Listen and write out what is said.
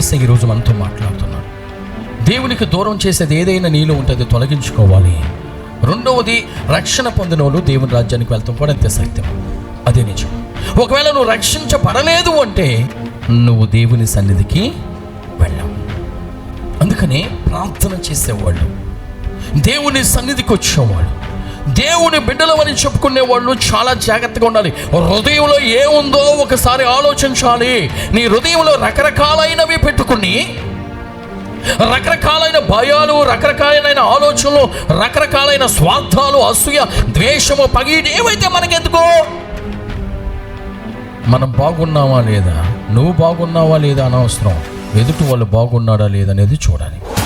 ఏసై ఈరోజు మనతో మాట్లాడుతున్నాడు. దేవునికి దూరం చేసేది ఏదైనా నీలో ఉంటుంది తొలగించుకోవాలి. రెండవది రక్షణ పొందిన వాళ్ళు దేవుని రాజ్యానికి వెళ్తాం. కూడా అంతే సత్యం. అదే నిజం. ఒకవేళ నువ్వు రక్షించబడలేదు అంటే నువ్వు దేవుని సన్నిధికి వెళ్ళావు. అందుకనే ప్రార్థన చేసేవాళ్ళు. దేవుని సన్నిధికి వచ్చేవాళ్ళు. దేవుని బిడ్డలమని చెప్పుకునే వాళ్ళు చాలా జాగ్రత్తగా ఉండాలి. హృదయంలో ఏముందో ఒకసారి ఆలోచించాలి. నీ హృదయంలో రకరకాలైనవి పెట్టుకుని రకరకాలైన భయాలు రకరకాలైన ఆలోచనలు రకరకాలైన స్వార్థాలు అసూయ ద్వేషము పగీటి ఏమైతే మనకెందుకో మనం బాగున్నావా లేదా? నువ్వు బాగున్నావా లేదా అనవసరం. ఎదుటి వాళ్ళు బాగున్నాడా లేదనేది చూడాలి.